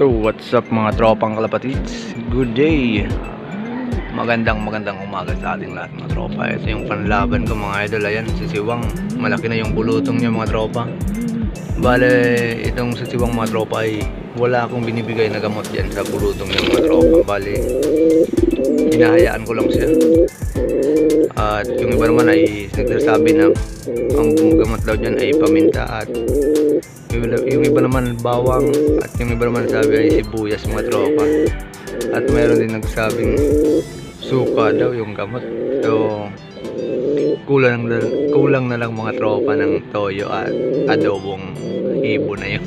So, what's up mga tropang kalapatids? Good day! Magandang magandang umaga sa ating lahat mga tropa. Ito yung panlaban ko mga idol. Ayan, si Siwang. Malaki na yung bulutong niya mga tropa. Bale, itong si Siwang mga tropa ay wala akong binibigay na gamot yan sa bulutong niya mga tropa. Bale, hinahayaan ko lang siya. At yung iba naman ay nagsasabi na ang gamot daw dyan ay paminta at yung, iba naman bawang at yung iba naman sabi ay sibuyas mga tropa. At mayroon din nagsabing suka daw yung gamot. So kulang na, kulang na lang mga tropa ng toyo at adobong ibon na yun.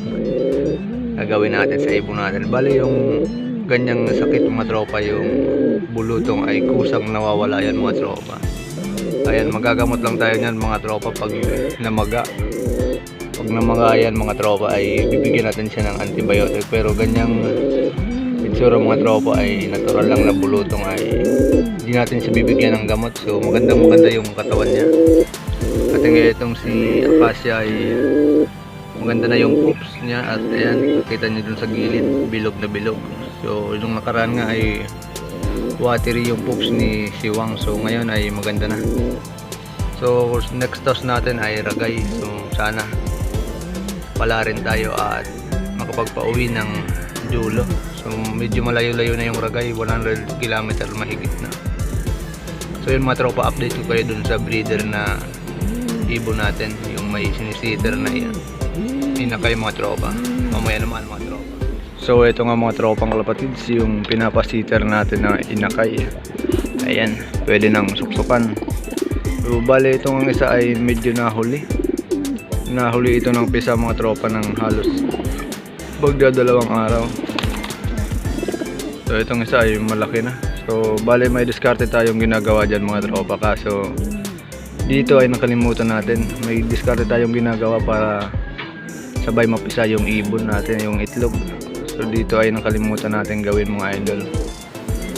Gagawin natin sa ibon natin. Bali yung ganyang sakit mga tropa yung bulutong ay kusang nawawala yan mga tropa. Ayan magagamot lang tayo niyan mga tropa pag namaga pag namaga yan mga tropa ay bibigyan natin siya ng antibiotic. Pero ganyang itsura mga tropa ay natural lang na bulutong ay hindi natin siya bibigyan ng gamot. So maganda maganda yung katawan niya. At nga itong si Acacia ay maganda na yung poops niya. At ayan nakita niyo dun sa gilid bilog na bilog. So yung nakaraan nga ay watery yung poops ni Siwang so ngayon ay maganda na. So next toss natin ay ragay. So sana pala rin tayo at makapagpauwi ng dulo so medyo malayo-layo na yung ragay 100 km mahigit na. So yun mga tropa update ko kayo dun sa breeder na ibon natin yung may sinisiter na yan inakay mga tropa. Mamaya naman mga tropa. So ito nga mga tropang kalapatids yung pinapasiter natin na inakay. Ayan pwede nang suksukan. So bale itong isa ay medyo nahuli nahuli ito ng pisa mga tropa ng halos magdadalawang araw. So itong isa ay malaki na. So bale may diskarte tayong ginagawa dyan mga tropa. Kaso dito ay nakalimutan natin. May diskarte tayong ginagawa para sabay mapisa yung ibon natin yung itlog. So dito ay nakalimutan natin gawin mga idol.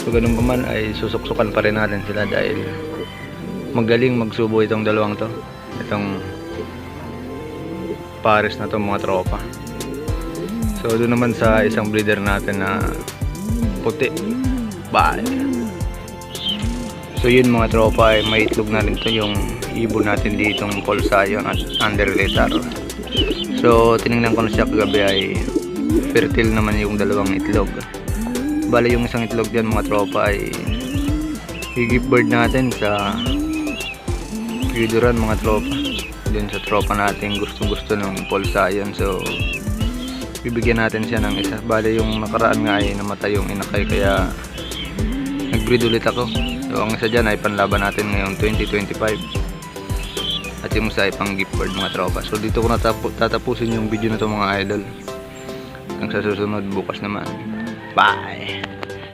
So ganun pa man ay susuksukan pa rin natin sila dahil magaling magsubo itong dalawang to itong pares na to mga tropa. So doon naman sa isang breeder natin na puti. Bye so yun mga tropa ay may itlog na rin to yung ibon natin ditong Polsayon at Underletar so tinignan ko na siya kagabi ay fertile naman yung dalawang itlog. Bali yung isang itlog dyan mga tropa ay higip bird natin sa Yuduran mga tropa dun sa tropa natin gustong gusto ng Polsayon so bibigyan natin siya ng isa. Bali yung nakaraan nga ay namatay yung inakay kaya nag-breed ulit ako. So ang isa dyan ay panlaban natin ngayong 2025 at yung isa ay pang gift bird mga tropa. So dito ko tatapusin yung video na to mga idol. Hanggang sa susunod bukas naman. Bye